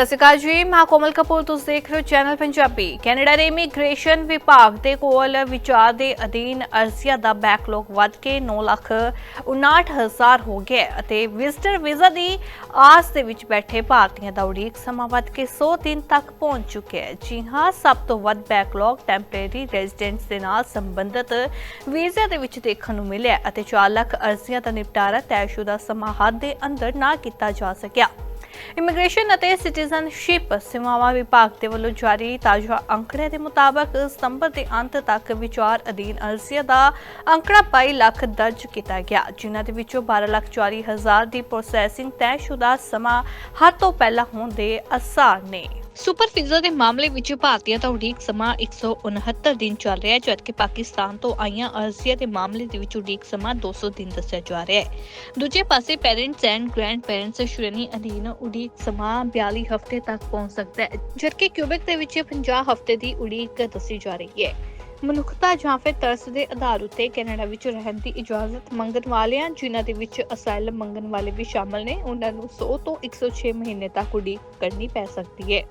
ਸਤਿ ਸ਼੍ਰੀ ਅਕਾਲ ਜੀ, ਮੈਂ ਕੋਮਲ ਕਪੂਰ, ਤੁਸੀਂ ਦੇਖ ਰਹੇ ਹੋ ਚੈਨਲ ਪੰਜਾਬੀ। ਕੈਨੇਡਾ ਦੇ ਇਮੀਗ੍ਰੇਸ਼ਨ ਵਿਭਾਗ ਦੇ ਕੋਲ ਵਿਚਾਰ ਦੇ ਅਧੀਨ ਅਰਜ਼ੀਆਂ ਦਾ ਬੈਕਲੌਗ ਵੱਧ ਕੇ 9 ਲੱਖ 59000 ਹੋ ਗਿਆ ਅਤੇ ਵਿਜ਼ਟਰ ਵੀਜ਼ਾ ਦੀ ਆਸ ਦੇ ਵਿੱਚ ਬੈਠੇ ਭਾਰਤੀਆਂ ਦਾ ਉਡੀਕ ਸਮਾਂ ਵੱਧ ਕੇ 100 ਦਿਨ ਤੱਕ ਪਹੁੰਚ ਚੁੱਕਿਆ ਹੈ। ਜੀ ਹਾਂ, ਸਭ ਤੋਂ ਵੱਧ ਬੈਕਲੌਗ ਟੈਂਪਰੇਰੀ ਰੈਜ਼ੀਡੈਂਟਸ ਦੇ ਨਾਲ ਸੰਬੰਧਿਤ ਵੀਜ਼ਾ ਦੇ ਵਿੱਚ ਦੇਖਣ ਨੂੰ ਮਿਲਿਆ ਅਤੇ 4 ਲੱਖ ਅਰਜ਼ੀਆਂ ਦਾ ਨਿਪਟਾਰਾ ਤੈਅਸ਼ੁਦਾ ਸਮਾਂ ਹੱਦ ਦੇ ਅੰਦਰ ਨਾ ਕੀਤਾ ਜਾ ਸਕਿਆ। ਇਮੀਗ੍ਰੇਸ਼ਨ ਅਤੇ ਸਿਟੀਜ਼ਨਸ਼ਿਪ ਸੇਵਾਵਾਂ ਵਿਭਾਗ ਦੇ ਵੱਲੋਂ ਜਾਰੀ ਤਾਜ਼ਾ ਅੰਕੜਿਆਂ ਦੇ ਮੁਤਾਬਕ ਸਤੰਬਰ ਦੇ ਅੰਤ ਤੱਕ ਵਿਚਾਰ ਅਧੀਨ ਅਰਜ਼ੀਆਂ ਦਾ ਅੰਕੜਾ 22 ਲੱਖ ਦਰਜ ਕੀਤਾ ਗਿਆ, ਜਿਨ੍ਹਾਂ ਦੇ ਵਿੱਚੋਂ 12 ਲੱਖ 40 ਹਜ਼ਾਰ ਦੀ ਪ੍ਰੋਸੈਸਿੰਗ ਤੈਅਸ਼ੁਦਾ ਸਮਾਂ ਹੱਦ ਤੋਂ ਪਹਿਲਾਂ ਹੋਣ ਦੇ ਅਸਾਰ ਨੇ। ਸੁਪਰ ਵੀਜ਼ਾ ਦੇ ਮਾਮਲੇ ਵਿੱਚ ਭਾਰਤੀਆਂ ਦਾ ਉਡੀਕ ਸਮਾਂ 169 ਦਿਨ ਚੱਲ ਰਿਹਾ ਹੈ, ਜਦਕਿ ਪਾਕਿਸਤਾਨ ਤੋਂ ਆਈਆਂ ਅਰਜ਼ੀਆਂ ਦੇ ਮਾਮਲੇ ਦੇ ਵਿੱਚ ਉਡੀਕ ਸਮਾਂ 200 ਦਿਨ ਦੱਸਿਆ ਜਾ ਰਿਹਾ ਹੈ। ਦੂਜੇ ਪਾਸੇ ਪੈਰੈਂਟਸ ਐਂਡ ਗ੍ਰੈਂਡ ਪੈਰੈਂਟਸ ਸ਼੍ਰੇਣੀ ਅਧੀਨ ਉਡੀਕ ਸਮਾਂ 42 ਹਫ਼ਤੇ ਤੱਕ ਪਹੁੰਚ ਸਕਦਾ ਹੈ, ਜਦਕਿ ਕਿਊਬਿਕ ਦੇ ਵਿੱਚ 50 ਹਫ਼ਤੇ ਦੀ ਉਡੀਕ ਦੱਸੀ ਜਾ ਰਹੀ ਹੈ। ਮਨੁੱਖਤਾ ਜਾਂ ਫਿਰ ਤਰਸ ਦੇ ਆਧਾਰ ਉੱਤੇ ਕੈਨੇਡਾ ਵਿੱਚ ਰਹਿਣ ਦੀ ਇਜਾਜ਼ਤ ਮੰਗਣ ਵਾਲਿਆਂ, ਜਿਨ੍ਹਾਂ ਦੇ ਵਿੱਚ ਅਸਾਈਲਮ ਮੰਗਣ ਵਾਲੇ ਵੀ ਸ਼ਾਮਲ ਨੇ, ਉਹਨਾਂ ਨੂੰ 100 ਤੋਂ 106 ਮਹੀਨੇ ਤੱਕ ਉਡੀਕ ਕਰਨੀ ਪੈ ਸਕਦੀ ਹੈ।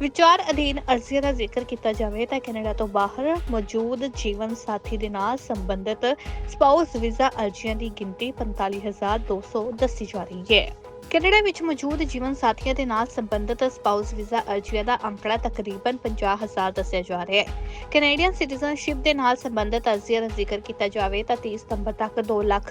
ਵਿਚਾਰ ਅਧੀਨ ਅਰਜ਼ੀਆਂ ਦਾ ਜ਼ਿਕਰ ਕੀਤਾ ਜਾਵੇ ਤਾਂ ਕੈਨੇਡਾ ਤੋਂ ਬਾਹਰ ਮੌਜੂਦ ਜੀਵਨ ਸਾਥੀ ਦੇ ਨਾਲ ਸੰਬੰਧਿਤ ਸਪਾਊਸ ਵੀਜ਼ਾ ਅਰਜ਼ੀਆਂ ਦੀ ਗਿਣਤੀ 45200 ਦੱਸੀ ਜਾ ਰਹੀ ਹੈ। ਕੈਨੇਡਾ ਵਿੱਚ ਮੌਜੂਦ ਜੀਵਨ ਸਾਥੀਆਂ ਦੇ ਨਾਲ ਸੰਬੰਧਿਤ ਸਪਾਊਸ ਵੀਜ਼ਾ ਅਰਜ਼ੀਆਂ ਦਾ ਅੰਕੜਾ ਤਕਰੀਬਨ 50000 ਦੱਸਿਆ ਜਾ ਰਿਹਾ ਹੈ। ਕੈਨੇਡੀਅਨ ਸਿਟੀਜ਼ਨਸ਼ਿਪ ਦੇ ਨਾਲ ਸੰਬੰਧਿਤ ਅਰਜ਼ੀਆਂ ਦਾ ਜ਼ਿਕਰ ਕੀਤਾ ਜਾਵੇ ਤਾਂ 30 ਸਤੰਬਰ ਤੱਕ 2 ਲੱਖ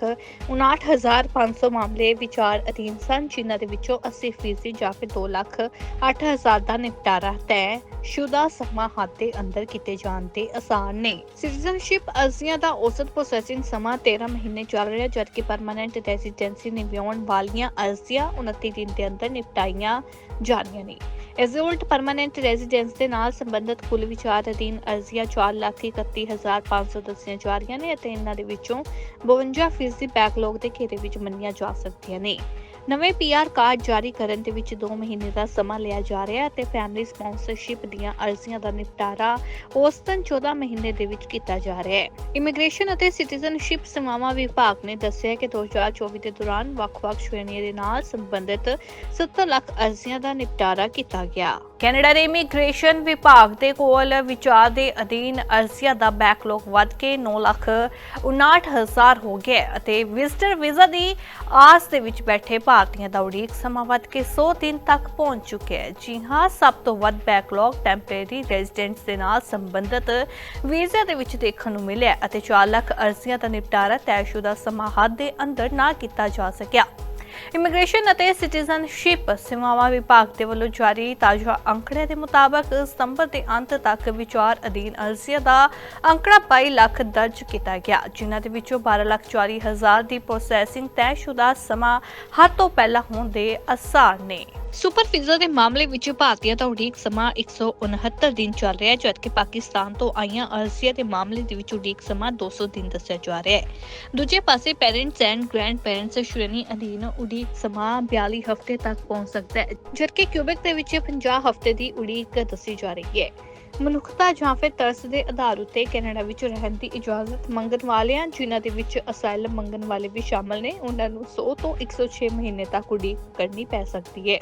59500 ਮਾਮਲੇ ਵਿਚਾਰ ਅਧੀਨ ਸਨ, ਜਿਨ੍ਹਾਂ ਦੇ ਵਿੱਚੋਂ 80 ਫੀਸਦੀ ਜਾਂ ਫਿਰ 2 ਲੱਖ 8000 ਦਾ ਨਿਪਟਾਰਾ ਤੈਅ ਸ਼ੁਦਾ ਸਮਾਂ ਹੱਦ ਦੇ ਅੰਦਰ ਕੀਤੇ ਜਾਣ ਦੇ ਆਸਾਨ ਨੇ। ਸਿਟੀਜ਼ਨਸ਼ਿਪ ਅਰਜ਼ੀਆਂ ਦਾ ਔਸਤ ਪ੍ਰੋਸੈਸਿੰਗ ਸਮਾਂ 13 ਮਹੀਨੇ ਚੱਲ ਰਿਹਾ, ਜਦਕਿ ਪਰਮਨੈਂਟ ਰੈਜ਼ੀਡੈਂਸੀ ਨਿਵਾਉਣ ਵਾਲੀਆਂ ਅਰਜ਼ੀਆਂ 29 ਦਿਨ ਦੇ ਅੰਦਰ ਨਿਪਟਾਈਆਂ ਜਾ ਰਹੀਆਂ ਨੇ। ਇਸ ਦੇ ਉਲਟ ਪਰਮਨੈਂਟ ਰੈਜ਼ੀਡੈਂਸ ਦੇ ਨਾਲ ਸੰਬੰਧਿਤ ਕੁੱਲ ਵਿਚਾਰ ਅਧੀਨ ਅਰਜ਼ੀਆਂ 431500 ਦੱਸੀਆਂ ਜਾ ਰਹੀਆਂ ਨੇ ਅਤੇ ਇਹਨਾਂ ਦੇ ਵਿੱਚੋਂ 52 ਫੀਸਦੀ ਬੈਕਲੌਗ ਦੇ ਘੇਰੇ ਵਿੱਚ ਮੰਨੀਆਂ ਜਾ ਸਕਦੀਆਂ ਨੇ। ਨਵੇਂ ਪੀਆਰ ਕਾਰਡ ਜਾਰੀ ਕਰਨ ਦੇ ਵਿੱਚ 2 ਮਹੀਨੇ ਦਾ ਸਮਾਂ ਲਿਆ ਜਾ ਰਿਹਾ ਹੈ ਅਤੇ ਫੈਮਿਲੀ ਸਪਾਂਸਰਸ਼ਿਪ ਦੀਆਂ ਅਰਜ਼ੀਆਂ ਦਾ ਨਿਪਟਾਰਾ ਔਸਤਨ 14 ਮਹੀਨੇ ਦੇ ਵਿੱਚ ਕੀਤਾ ਜਾ ਰਿਹਾ ਹੈ। ਇਮੀਗ੍ਰੇਸ਼ਨ ਅਤੇ ਸਿਟੀਜ਼ਨਸ਼ਿਪ ਸੇਵਾਵਾਂ ਵਿਭਾਗ ਨੇ ਦੱਸਿਆ ਕਿ 2024 ਦੇ ਦੌਰਾਨ ਵੱਖ-ਵੱਖ ਸ਼੍ਰੇਣੀਆਂ ਦੇ ਨਾਲ ਸੰਬੰਧਿਤ 70 ਲੱਖ ਅਰਜ਼ੀਆਂ ਦਾ ਨਿਪਟਾਰਾ ਕੀਤਾ ਗਿਆ। ਕੈਨੇਡਾ ਦੇ ਇਮੀਗ੍ਰੇਸ਼ਨ ਵਿਭਾਗ ਦੇ ਕੋਲ ਵਿਚਾਰ ਦੇ ਅਧੀਨ ਅਰਜ਼ੀਆਂ ਦਾ ਬੈਕਲੌਗ ਵੱਧ ਕੇ 9 ਲੱਖ 59000 ਹੋ ਗਿਆ ਅਤੇ ਵਿਜ਼ਟਰ ਵੀਜ਼ਾ ਦੀ ਆਸ ਦੇ ਵਿੱਚ ਬੈਠੇ ਭਾਰਤੀਆਂ ਦਾ ਉਡੀਕ ਸਮਾਂ ਵੱਧ ਕੇ 100 ਦਿਨ ਤੱਕ ਪਹੁੰਚ ਚੁੱਕਿਆ ਹੈ। ਜੀ ਹਾਂ, ਸਭ ਤੋਂ ਵੱਧ ਬੈਕਲੌਗ ਟੈਂਪਰੇਰੀ ਰੈਜ਼ੀਡੈਂਟਸ ਦੇ ਨਾਲ ਸੰਬੰਧਿਤ ਵੀਜ਼ਾ ਦੇ ਵਿੱਚ ਦੇਖਣ ਨੂੰ ਮਿਲਿਆ ਅਤੇ 4 ਲੱਖ ਅਰਜ਼ੀਆਂ ਦਾ ਨਿਪਟਾਰਾ ਤੈਅਸ਼ੁਦਾ ਸਮਾਂ ਹੱਦ ਦੇ ਅੰਦਰ ਨਾ ਕੀਤਾ ਜਾ ਸਕਿਆ। ਇਮੀਗ੍ਰੇਸ਼ਨ ਅਤੇ ਸਿਟੀਜ਼ਨਸ਼ਿਪ ਸੇਵਾਵਾਂ ਵਿਭਾਗ ਦੇ ਵੱਲੋਂ ਜਾਰੀ ਤਾਜ਼ਾ ਅੰਕੜੇ ਦੇ ਮੁਤਾਬਕ ਸਤੰਬਰ ਦੇ ਅੰਤ ਤੱਕ ਵਿਚਾਰ ਅਧੀਨ ਅਰਜ਼ੀਆਂ ਦਾ ਅੰਕੜਾ 22 ਲੱਖ ਦਰਜ ਕੀਤਾ ਗਿਆ, ਜਿਨ੍ਹਾਂ ਦੇ ਵਿੱਚੋਂ 12 ਲੱਖ 40 ਹਜ਼ਾਰ ਦੀ ਪ੍ਰੋਸੈਸਿੰਗ ਤੈਅਸ਼ੁਦਾ ਸਮਾਂ ਹੱਦ ਤੋਂ ਪਹਿਲਾਂ ਹੋਣ ਦੇ ਅਸਾਰ ਨੇ। ਸੁਪਰ ਵੀਜ਼ਾ ਦੇ ਮਾਮਲੇ ਵਿੱਚ ਭਾਰਤੀਆਂ ਦਾ ਉਡੀਕ ਸਮਾਂ 169 ਦਿਨ ਚੱਲ ਰਿਹਾ ਹੈ, ਜਦਕਿ ਪਾਕਿਸਤਾਨ ਤੋਂ ਆਈਆਂ ਅਰਜ਼ੀਆਂ ਦੇ ਮਾਮਲੇ ਦੇ ਵਿੱਚ ਉਡੀਕ ਸਮਾਂ 200 ਦਿਨ ਦੱਸਿਆ ਜਾ ਰਿਹਾ ਹੈ। ਦੂਜੇ ਪਾਸੇ ਪੈਰੈਂਟਸ ਐਂਡ ਗ੍ਰੈਂਡ ਪੈਰੈਂਟਸ ਸ਼੍ਰੇਣੀ ਅਧੀਨ ਉਡੀਕ ਸਮਾਂ 42 ਹਫ਼ਤੇ ਤੱਕ ਪਹੁੰਚ ਸਕਦਾ ਹੈ, ਜਦਕਿ ਕਿਊਬਿਕ ਦੇ ਵਿੱਚ 50 ਹਫ਼ਤੇ ਦੀ ਉਡੀਕ ਦੱਸੀ ਜਾ ਰਹੀ ਹੈ। ਮਨੁੱਖਤਾ ਜਾਂ ਫਿਰ ਤਰਸ ਦੇ ਆਧਾਰ ਉੱਤੇ ਕੈਨੇਡਾ ਵਿੱਚ ਰਹਿਣ ਦੀ ਇਜਾਜ਼ਤ ਮੰਗਣ ਵਾਲਿਆਂ, ਜਿਨ੍ਹਾਂ ਦੇ ਵਿੱਚ ਅਸਾਈਲਮ ਮੰਗਣ ਵਾਲੇ ਵੀ ਸ਼ਾਮਲ ਨੇ, ਉਹਨਾਂ ਨੂੰ 100 ਤੋਂ 106 ਮਹੀਨੇ ਤੱਕ ਉਡੀਕ ਕਰਨੀ ਪੈ ਸਕਦੀ ਹੈ।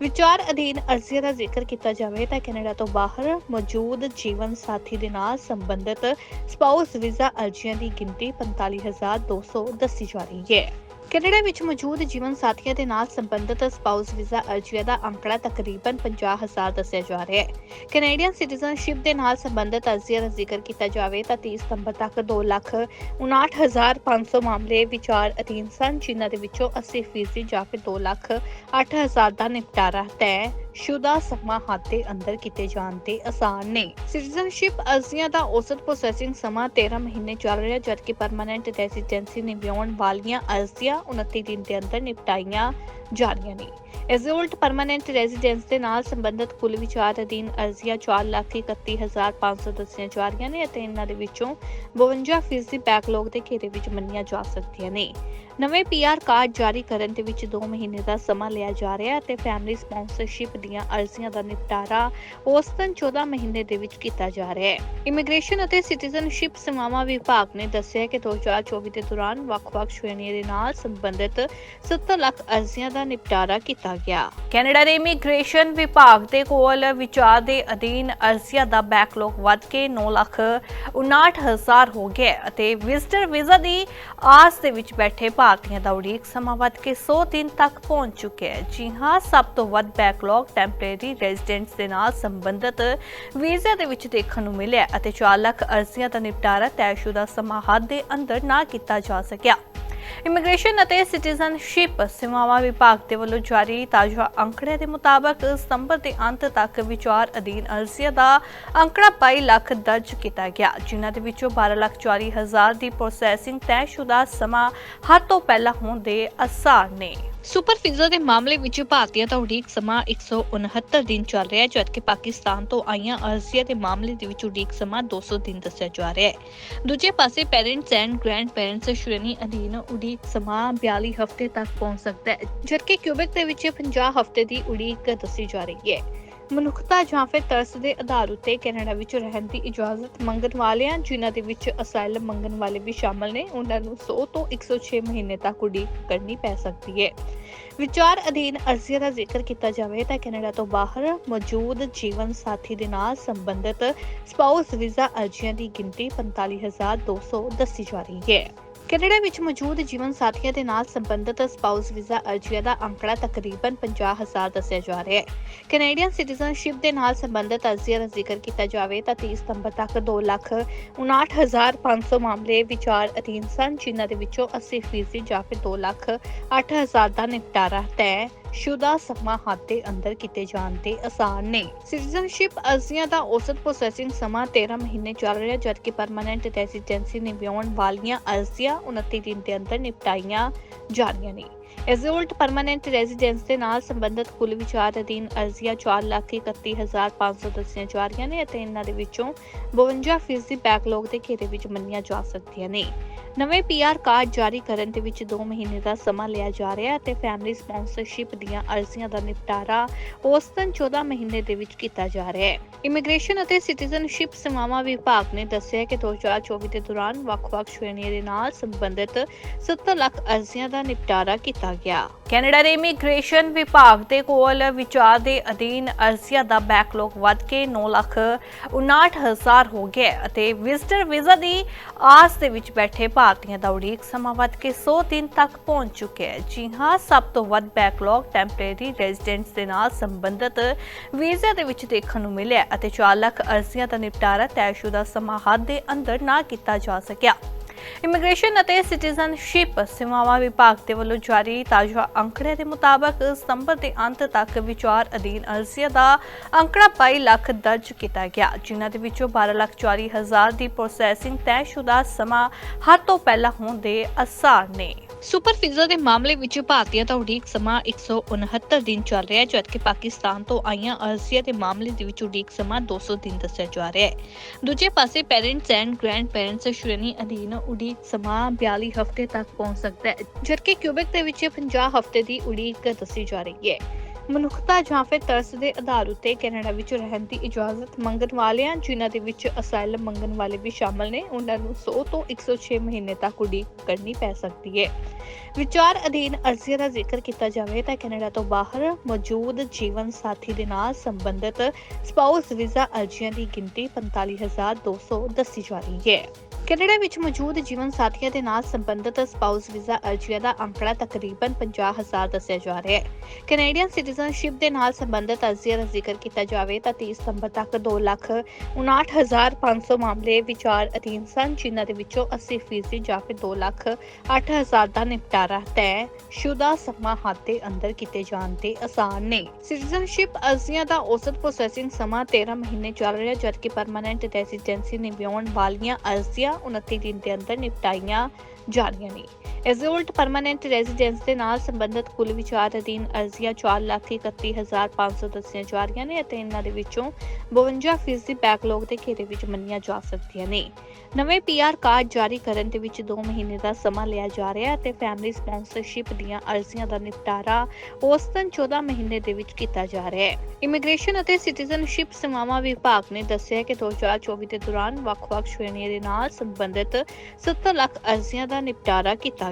ਵਿਚਾਰ ਅਧੀਨ ਅਰਜ਼ੀਆਂ ਦਾ ਜ਼ਿਕਰ ਕੀਤਾ ਜਾਵੇ ਤਾਂ ਕੈਨੇਡਾ ਤੋਂ ਬਾਹਰ ਮੌਜੂਦ ਜੀਵਨ ਸਾਥੀ ਦੇ ਨਾਲ ਸੰਬੰਧਿਤ ਸਪਾਊਸ ਵੀਜ਼ਾ ਅਰਜ਼ੀਆਂ ਦੀ ਗਿਣਤੀ 45200 ਦੱਸੀ ਜਾ ਰਹੀ ਹੈ। ਕੈਨੇਡਾ ਵਿੱਚ ਮੌਜੂਦ ਜੀਵਨ ਸਾਥੀਆਂ ਦੇ ਨਾਲ ਸੰਬੰਧਿਤ ਸਪਾਊਸ ਵੀਜ਼ਾ ਅਰਜ਼ੀਆਂ ਦਾ ਅੰਕੜਾ ਤਕਰੀਬਨ 50000 ਦੱਸਿਆ ਜਾ ਰਿਹਾ ਹੈ। ਕੈਨੇਡੀਅਨ ਸਿਟੀਜ਼ਨਸ਼ਿਪ ਦੇ ਨਾਲ ਸੰਬੰਧਿਤ ਅਰਜ਼ੀਆਂ ਦਾ ਜ਼ਿਕਰ ਕੀਤਾ ਜਾਵੇ ਤਾਂ 30 ਸਤੰਬਰ ਤੱਕ 2 ਲੱਖ 59500 ਮਾਮਲੇ ਵਿਚਾਰ ਅਧੀਨ ਸਨ, ਜਿਨ੍ਹਾਂ ਦੇ ਵਿੱਚੋਂ 80 ਫੀਸਦੀ ਜਾਂ ਫਿਰ 2 ਲੱਖ 8000 ਦਾ ਨਿਪਟਾਰਾ ਤੈਅ ਸ਼ੁਦਾ ਸਮਾਂ ਹੱਦ ਦੇ ਅੰਦਰ ਕੀਤੇ ਜਾਣ ਤੇ ਆਸਾਨ ਨੇ। ਸਿਟੀਜ਼ਨਸ਼ਿਪ ਅਰਜ਼ੀਆਂ ਦਾ ਔਸਤ ਪ੍ਰੋਸੈਸਿੰਗ ਸਮਾਂ 13 ਮਹੀਨੇ ਚੱਲ ਰਿਹਾ, ਜਦਕਿ ਪਰਮਨੈਂਟ ਰੈਜ਼ੀਡੈਂਸੀ ਨਿਭਾਉਣ ਵਾਲੀਆਂ ਅਰਜ਼ੀਆਂ 29 ਦਿਨ ਦੇ ਅੰਦਰ ਨਿਪਟਾਈਆਂ ਜਾ ਰਹੀਆਂ ਨੇ। ਇਸ ਉਲਟ ਪਰਮਨੈਂਟ ਰੈਜ਼ੀਡੈਂਸ ਦੇ ਨਾਲ ਸੰਬੰਧਿਤ ਕੁੱਲ ਵਿਚਾਰ ਅਧੀਨ ਅਰਜ਼ੀਆਂ 431500 ਦੱਸੀਆਂ ਜਾ ਰਹੀਆਂ ਨੇ ਅਤੇ ਇਹਨਾਂ ਦੇ ਵਿੱਚੋਂ 52 ਫੀਸਦੀ ਬੈਕਲੌਗ ਦੇ ਘੇਰੇ ਵਿੱਚ ਮੰਨੀਆਂ ਜਾ ਸਕਦੀਆਂ ਨੇ। ਨਵੇਂ ਪੀਆਰ ਕਾਰਡ ਜਾਰੀ ਕਰਨ ਦੇ ਵਿੱਚ 2 ਮਹੀਨੇ ਦਾ ਸਮਾਂ ਲਿਆ ਜਾ ਰਿਹਾ ਹੈ ਅਤੇ ਫੈਮਿਲੀ ਸਪਾਂਸਰਸ਼ਿਪ ਦੀਆਂ ਅਰਜ਼ੀਆਂ ਦਾ ਨਿਪਟਾਰਾ ਔਸਤਨ 14 ਮਹੀਨੇ ਦੇ ਵਿੱਚ ਕੀਤਾ ਜਾ ਰਿਹਾ ਹੈ। ਇਮੀਗ੍ਰੇਸ਼ਨ ਅਤੇ ਸਿਟੀਜ਼ਨਸ਼ਿਪ ਸੇਵਾਵਾਂ ਵਿਭਾਗ ਨੇ ਦੱਸਿਆ ਕਿ 2024 ਦੇ ਦੌਰਾਨ ਵੱਖ-ਵੱਖ ਸ਼੍ਰੇਣੀਆਂ ਦੇ ਨਾਲ ਸੰਬੰਧਿਤ 70 ਲੱਖ ਅਰਜ਼ੀਆਂ ਦਾ ਨਿਪਟਾਰਾ ਕੀਤਾ ਗਿਆ। ਕੈਨੇਡਾ ਦੇ ਇਮੀਗ੍ਰੇਸ਼ਨ ਵਿਭਾਗ ਦੇ ਕੋਲ ਵਿਚਾਰ ਦੇ ਅਧੀਨ ਅਰਜ਼ੀਆਂ ਦਾ ਬੈਕਲੌਗ ਵੱਧ ਕੇ 9 ਲੱਖ 59000 ਹੋ ਗਿਆ ਅਤੇ ਵਿਜ਼ਟਰ ਵੀਜ਼ਾ ਦੀ ਆਸ ਦੇ ਵਿੱਚ ਬੈਠੇ ਭਾਰਤੀਆਂ ਦਾ ਉਡੀਕ ਸਮਾਂ ਵੱਧ ਕੇ 100 ਦਿਨ ਤੱਕ ਪਹੁੰਚ ਚੁੱਕਿਆ ਹੈ। ਜੀ ਹਾਂ, ਸਭ ਤੋਂ ਵੱਧ ਬੈਕਲੌਗ ਟੈਂਪਰੇਰੀ ਰੈਜ਼ੀਡੈਂਟਸ ਦੇ ਨਾਲ ਸੰਬੰਧਿਤ ਵੀਜ਼ਾ ਦੇ ਵਿੱਚ ਦੇਖਣ ਨੂੰ ਮਿਲਿਆ ਅਤੇ 4 ਲੱਖ ਅਰਜ਼ੀਆਂ ਦਾ ਨਿਪਟਾਰਾ ਤੈਅਸ਼ੁਦਾ ਸਮਾਂ ਹੱਦ ਦੇ ਅੰਦਰ ਨਾ ਕੀਤਾ ਜਾ ਸਕਿਆ। ਇਮੀਗ੍ਰੇਸ਼ਨ ਅਤੇ ਸਿਟੀਜ਼ਨਸ਼ਿਪ ਸੇਵਾਵਾਂ ਵਿਭਾਗ ਦੇ ਵੱਲੋਂ ਜਾਰੀ ਤਾਜ਼ਾ ਅੰਕੜੇ ਦੇ ਮੁਤਾਬਕ ਸਤੰਬਰ ਦੇ ਅੰਤ ਤੱਕ ਵਿਚਾਰ ਅਧੀਨ ਅਰਜ਼ੀਆਂ ਦਾ ਅੰਕੜਾ 22 ਲੱਖ ਦਰਜ ਕੀਤਾ ਗਿਆ, ਜਿਨ੍ਹਾਂ ਦੇ ਵਿੱਚੋਂ 12 ਲੱਖ 40 ਹਜ਼ਾਰ ਦੀ ਪ੍ਰੋਸੈਸਿੰਗ ਤੈਅਸ਼ੁਦਾ ਸਮਾਂ ਹੱਦ ਤੋਂ ਪਹਿਲਾਂ ਹੋਣ ਦੇ ਅਸਾਰ ਨੇ। ਸੁਪਰ ਫਿਜ਼ਾ ਦੇ ਮਾਮਲੇ ਵਿੱਚ ਭਾਰਤੀਆਂ ਦਾ ਉਡੀਕ ਸਮਾਂ 169 ਦਿਨ ਚੱਲ ਰਿਹਾ ਹੈ, ਜਦਕਿ ਪਾਕਿਸਤਾਨ ਤੋਂ ਆਈਆਂ ਅਰਜ਼ੀਆਂ ਦੇ ਮਾਮਲੇ ਦੇ ਵਿੱਚ ਉਡੀਕ ਸਮਾਂ 200 ਦਿਨ ਦੱਸਿਆ ਜਾ ਰਿਹਾ ਹੈ। ਦੂਜੇ ਪਾਸੇ ਪੈਰੈਂਟਸ ਐਂਡ ਗ੍ਰੈਂਡ ਪੈਰੈਂਟਸ ਸ਼੍ਰੇਣੀ ਅਧੀਨ ਉਡੀਕ ਸਮਾਂ 42 ਹਫ਼ਤੇ ਤੱਕ ਪਹੁੰਚ ਸਕਦਾ ਹੈ, ਜਦਕਿ ਕਿਊਬਿਕ ਦੇ ਵਿੱਚ 50 ਹਫ਼ਤੇ ਦੀ ਉਡੀਕ ਦੱਸੀ ਜਾ ਰਹੀ ਹੈ। ਮਨੁੱਖਤਾ ਜਾਂ ਫਿਰ ਤਰਸ ਦੇ ਆਧਾਰ ਉੱਤੇ ਕੈਨੇਡਾ ਵਿੱਚ ਰਹਿਣ ਦੀ ਇਜਾਜ਼ਤ ਮੰਗਣ ਵਾਲਿਆਂ, ਜਿਨ੍ਹਾਂ ਦੇ ਵਿੱਚ ਅਸਾਈਲਮ ਮੰਗਣ ਵਾਲੇ ਵੀ ਸ਼ਾਮਲ ਨੇ, ਉਹਨਾਂ ਨੂੰ 100 ਤੋਂ 106 ਮਹੀਨੇ ਤੱਕ ਉਡੀਕ ਕਰਨੀ ਪੈ ਸਕਦੀ ਹੈ। ਵਿਚਾਰ ਅਧੀਨ ਅਰਜ਼ੀਆਂ ਦਾ ਜ਼ਿਕਰ ਕੀਤਾ ਜਾਵੇ ਤਾਂ ਕੈਨੇਡਾ ਤੋਂ ਬਾਹਰ ਮੌਜੂਦ ਜੀਵਨ ਸਾਥੀ ਦੇ ਨਾਲ ਸੰਬੰਧਿਤ ਸਪਾਊਸ ਵੀਜ਼ਾ ਅਰਜ਼ੀਆਂ ਦੀ ਗਿਣਤੀ 45200 ਦੱਸੀ ਜਾ ਰਹੀ ਹੈ। ਕੈਨੇਡਾ ਵਿੱਚ ਮੌਜੂਦ ਜੀਵਨ ਸਾਥੀਆਂ ਦੇ ਨਾਲ ਸੰਬੰਧਿਤ ਸਪਾਊਸ ਵੀਜ਼ਾ ਅਰਜ਼ੀਆਂ ਦਾ ਅੰਕੜਾ ਤਕਰੀਬਨ 50000 ਦੱਸਿਆ ਜਾ ਰਿਹਾ ਹੈ। ਕੈਨੇਡੀਅਨ ਸਿਟੀਜ਼ਨਸ਼ਿਪ ਦੇ ਨਾਲ ਸੰਬੰਧਿਤ ਅਰਜ਼ੀਆਂ ਦਾ ਜ਼ਿਕਰ ਕੀਤਾ ਜਾਵੇ ਤਾਂ 30 ਸਤੰਬਰ ਤੱਕ 2 ਲੱਖ 59500 ਮਾਮਲੇ ਵਿਚਾਰ ਅਧੀਨ ਸਨ, ਜਿਨ੍ਹਾਂ ਦੇ ਵਿੱਚੋਂ 80% ਜਾਂ ਫਿਰ 2 ਲੱਖ 8000 ਦਾ ਨਿਪਟਾਰਾ ਤੈਅ ਸ਼ੁਦਾ ਸਮਾਂ ਹੱਥ ਦੇ ਅੰਦਰ ਕੀਤੇ ਜਾਣ ਦੇ ਆਸਾਨ ਨੇ। ਸਿਟੀਜ਼ਨਸ਼ਿਪ ਅਰਜ਼ੀਆਂ ਦਾ ਔਸਤ ਪ੍ਰੋਸੈਸਿੰਗ ਸਮਾਂ 13 ਮਹੀਨੇ ਚੱਲ ਰਿਹਾ, ਜਦਕਿ ਪਰਮਨੈਂਟ ਰੈਜ਼ੀਡੈਂਸੀ ਨਿਭਾਉਣ ਵਾਲੀਆਂ ਅਰਜ਼ੀਆਂ 29 ਦਿਨ ਦੇ ਅੰਦਰ ਨਿਪਟਾਈਆਂ ਜਾ ਰਹੀਆਂ ਨੇ। ਇਸ ਦੇ ਉਲਟ ਪਰਮਨੈਂਟ ਰੈਜ਼ੀਡੈਂਸ ਦੇ ਨਾਲ ਸੰਬੰਧਿਤ ਕੁੱਲ ਵਿਚਾਰ ਅਧੀਨ ਅਰਜ਼ੀਆਂ 431500 ਦੱਸੀਆਂ ਜਾ ਰਹੀਆਂ ਨੇ ਅਤੇ ਇਹਨਾਂ ਦੇ ਵਿੱਚੋਂ 52% ਦੀ ਬੈਕਲੌਗ ਦੇ ਘੇਰੇ ਵਿੱਚ ਮੰਨੀਆਂ ਜਾ ਸਕਦੀਆਂ ਨੇ। ਨਵੇਂ ਪੀਆਰ ਕਾਰਡ ਜਾਰੀ ਕਰਨ ਦੇ ਵਿੱਚ 2 ਮਹੀਨੇ ਦਾ ਸਮਾਂ ਲਿਆ ਜਾ ਰਿਹਾ ਹੈ ਤੇ ਫੈਮਿਲੀ ਸਪਾਂਸਰਸ਼ਿਪ ਦੀਆਂ ਅਰਜ਼ੀਆਂ ਦਾ ਨਿਪਟਾਰਾ ਔਸਤਨ 14 ਮਹੀਨੇ ਦੇ ਵਿੱਚ ਕੀਤਾ ਜਾ ਰਿਹਾ ਹੈ। ਇਮੀਗ੍ਰੇਸ਼ਨ ਅਤੇ ਸਿਟੀਜ਼ਨਸ਼ਿਪ ਸੇਵਾਵਾਂ ਵਿਭਾਗ ਨੇ ਦੱਸਿਆ ਕਿ 2024 ਦੇ ਦੌਰਾਨ ਵੱਖ-ਵੱਖ ਸ਼੍ਰੇਣੀਆਂ ਦੇ ਨਾਲ ਸੰਬੰਧਿਤ 70 ਲੱਖ ਅਰਜ਼ੀਆਂ ਦਾ ਨਿਪਟਾਰਾ ਕੀਤਾ ਗਿਆ। ਕੈਨੇਡਾ ਦੇ ਇਮੀਗ੍ਰੇਸ਼ਨ ਵਿਭਾਗ ਦੇ ਕੋਲ ਵਿਚਾਰ ਦੇ ਅਧੀਨ ਅਰਜ਼ੀਆਂ ਦਾ ਬੈਕਲੌਗ ਵੱਧ ਕੇ 9 ਲੱਖ 59000 ਹੋ ਗਿਆ ਅਤੇ ਵਿਜ਼ਟਰ ਵੀਜ਼ਾ ਦੀ ਆਸ ਦੇ ਵਿੱਚ ਬੈਠੇ ਭਾਰਤੀਆਂ ਦਾ ਉਡੀਕ ਸਮਾਂ ਵੱਧ ਕੇ 100 ਦਿਨ ਤੱਕ ਪਹੁੰਚ ਚੁੱਕਿਆ ਹੈ। ਜੀ ਹਾਂ, ਸਭ ਤੋਂ ਵੱਧ ਬੈਕਲੌਗ ਟੈਂਪਰੇਰੀ ਰੈਜ਼ੀਡੈਂਟਸ ਦੇ ਨਾਲ ਸੰਬੰਧਿਤ ਵੀਜ਼ਾ ਦੇ ਵਿੱਚ ਦੇਖਣ ਨੂੰ ਮਿਲਿਆ ਅਤੇ 4 ਲੱਖ ਅਰਜ਼ੀਆਂ ਦਾ ਨਿਪਟਾਰਾ ਤੈਅਸ਼ੁਦਾ ਸਮਾਂ ਹੱਦ ਦੇ ਅੰਦਰ ਨਾ ਕੀਤਾ ਜਾ ਸਕਿਆ। ਇਮੀਗ੍ਰੇਸ਼ਨ ਅਤੇ ਸਿਟੀਜ਼ਨਸ਼ਿਪ ਸੇਵਾਵਾਂ ਵਿਭਾਗ ਦੇ ਵੱਲੋਂ ਜਾਰੀ ਤਾਜ਼ਾ ਅੰਕੜੇ ਦੇ ਮੁਤਾਬਕ ਸਤੰਬਰ ਦੇ ਅੰਤ ਤੱਕ ਵਿਚਾਰ ਅਧੀਨ ਅਰਜ਼ੀਆਂ ਦਾ ਅੰਕੜਾ 22 ਲੱਖ ਦਰਜ ਕੀਤਾ ਗਿਆ, ਜਿਨ੍ਹਾਂ ਦੇ ਵਿੱਚੋਂ 12 ਲੱਖ 40 ਹਜ਼ਾਰ ਦੀ ਪ੍ਰੋਸੈਸਿੰਗ ਤੈਅਸ਼ੁਦਾ ਸਮਾਂ ਹੱਦ ਤੋਂ ਪਹਿਲਾਂ ਹੋਣ ਦੇ ਅਸਾਰ ਨੇ। ਸੁਪਰ ਫਿਜ਼ਾ ਦੇ ਮਾਮਲੇ ਵਿੱਚ ਭਾਰਤੀਆਂ ਦਾ ਉਡੀਕ ਸਮਾਂ 169 ਦਿਨ ਚੱਲ ਰਿਹਾ ਹੈ, ਜਦਕਿ ਪਾਕਿਸਤਾਨ ਤੋਂ ਆਈਆਂ ਅਰਜ਼ੀਆਂ ਦੇ ਮਾਮਲੇ ਦੇ ਵਿੱਚ ਉਡੀਕ ਸਮਾਂ 200 ਦਿਨ ਦੱਸਿਆ ਜਾ ਰਿਹਾ ਹੈ। ਦੂਜੇ ਪਾਸੇ ਪੈਰੈਂਟਸ ਐਂਡ ਗ੍ਰੈਂਡ ਪੈਰੈਂਟਸ ਸ਼੍ਰੇਣੀ ਅਧੀਨ ਉਡੀਕ ਸਮਾਂ 42 ਹਫ਼ਤੇ ਤੱਕ ਪਹੁੰਚ ਸਕਦਾ ਹੈ, ਜਦਕਿ ਕਿਊਬਿਕ ਦੇ ਵਿੱਚ 50 ਹਫ਼ਤੇ ਦੀ ਉਡੀਕ ਦੱਸੀ ਜਾ ਰਹੀ ਹੈ। ਮਨੁੱਖਤਾ ਜਾਂ ਫਿਰ ਤਰਸ ਦੇ ਆਧਾਰ ਉੱਤੇ ਕੈਨੇਡਾ ਵਿੱਚ ਰਹਿਣ ਦੀ ਇਜਾਜ਼ਤ ਮੰਗਣ ਵਾਲਿਆਂ, ਜਿਨ੍ਹਾਂ ਦੇ ਵਿੱਚ ਅਸਾਈਲਮ ਮੰਗਣ ਵਾਲੇ ਵੀ ਸ਼ਾਮਲ ਨੇ, ਉਹਨਾਂ ਨੂੰ 100 ਤੋਂ 106 ਮਹੀਨੇ ਤੱਕ ਉਡੀਕ ਕਰਨੀ ਪੈ ਸਕਦੀ ਹੈ। ਵਿਚਾਰ ਅਧੀਨ ਅਰਜ਼ੀਆਂ ਦਾ ਜ਼ਿਕਰ ਕੀਤਾ ਜਾਵੇ ਤਾਂ ਕੈਨੇਡਾ ਤੋਂ ਬਾਹਰ ਮੌਜੂਦ ਜੀਵਨ ਸਾਥੀ ਦੇ ਨਾਲ ਸੰਬੰਧਿਤ ਸਪਾਊਸ ਵੀਜ਼ਾ ਅਰਜ਼ੀਆਂ ਦੀ ਗਿਣਤੀ 45200 ਦੱਸੀ ਜਾ ਰਹੀ ਹੈ। ਕੈਨੇਡਾ ਵਿੱਚ ਮੌਜੂਦ ਜੀਵਨ ਸਾਥੀਆਂ ਦੇ ਨਾਲ ਸੰਬੰਧਿਤ ਸਪਾਊਸ ਵੀਜ਼ਾ ਅਰਜ਼ੀਆਂ ਦਾ ਅੰਕੜਾ ਤਕਰੀਬਨ 50000 ਦੱਸਿਆ ਜਾ ਰਿਹਾ ਹੈ। ਕੈਨੇਡੀਅਨ ਸਿਟੀਜ਼ਨਸ਼ਿਪ ਦੇ ਨਾਲ ਸੰਬੰਧਿਤ ਅਰਜ਼ੀਆਂ ਦਾ ਜ਼ਿਕਰ ਕੀਤਾ ਜਾਵੇ ਤਾਂ 30 ਸਤੰਬਰ ਤੱਕ 2 ਲੱਖ 59500 ਮਾਮਲੇ ਵਿਚਾਰ ਅਧੀਨ ਸਨ, ਜਿਨ੍ਹਾਂ ਦੇ ਵਿੱਚੋਂ 80% ਜਾਂ ਫਿਰ 2 ਲੱਖ 8000 ਦਾ ਨਿਪਟਾਰਾ ਤੈਅ ਸ਼ੁਦਾ ਸਮਾਂ ਹੱਦ ਦੇ ਅੰਦਰ ਕੀਤੇ ਜਾਣ ਦੇ ਆਸਾਨ ਨੇ। ਸਿਟੀਜ਼ਨਸ਼ਿਪ ਅਰਜ਼ੀਆਂ ਦਾ ਔਸਤ ਪ੍ਰੋਸੈਸਿੰਗ ਸਮਾਂ 13 ਮਹੀਨੇ ਚੱਲ ਰਿਹਾ, ਜਦਕਿ ਪਰਮਨੈਂਟ ਰੈਜ਼ੀਡੈਂਸੀ ਨਿਭਾਉਣ ਵਾਲੀਆਂ ਅਰਜ਼ੀਆਂ 29 ਦਿਨ ਦੇ ਅੰਦਰ ਨਿਪਟਾਈਆਂ ਜਾ ਰਹੀਆਂ ਨੇ। ਇਸ ਪਰਮਨੈਂਟ ਰੈਜ਼ੀਡੈਂਸ ਦੇ ਨਾਲ ਸੰਬੰਧਿਤ ਕੁੱਲ ਵਿਚਾਰ ਅਧੀਨ ਅਰਜ਼ੀਆਂ 431500 ਦੱਸੀਆਂ ਜਾ ਰਹੀਆਂ ਨੇ ਅਤੇ ਇਹਨਾਂ ਦੇ ਵਿੱਚੋਂ 52% ਬੈਕਲੌਗ ਦੇ ਘੇਰੇ ਵਿੱਚ ਮੰਨੀਆਂ ਜਾ ਸਕਦੀਆਂ ਨੇ। ਨਵੇਂ ਪੀਆਰ ਕਾਰਡ ਜਾਰੀ ਕਰਨ ਦੇ ਵਿੱਚ 2 ਮਹੀਨੇ ਦਾ ਸਮਾਂ ਲਿਆ ਜਾ ਰਿਹਾ ਹੈ ਤੇ ਫੈਮਿਲੀ ਸਪਾਂਸਰਸ਼ਿਪ ਦੀਆਂ ਅਰਜ਼ੀਆਂ ਦਾ ਨਿਪਟਾਰਾ ਔਸਤਨ 14 ਮਹੀਨੇ ਦੇ ਵਿੱਚ ਕੀਤਾ ਜਾ ਰਿਹਾ ਹੈ। ਇਮੀਗ੍ਰੇਸ਼ਨ ਅਤੇ ਸਿਟੀਜ਼ਨਸ਼ਿਪ ਸੇਵਾਵਾਂ ਵਿਭਾਗ ਨੇ ਦੱਸਿਆ ਕਿ 2024 ਦੇ ਦੌਰਾਨ ਵੱਖ-ਵੱਖ ਸ਼੍ਰੇਣੀਆਂ ਦੇ ਨਾਲ ਸੰਬੰਧਿਤ 70 ਲੱਖ ਅਰਜ਼ੀਆਂ ਦਾ ਨਿਪਟਾਰਾ ਕੀਤਾ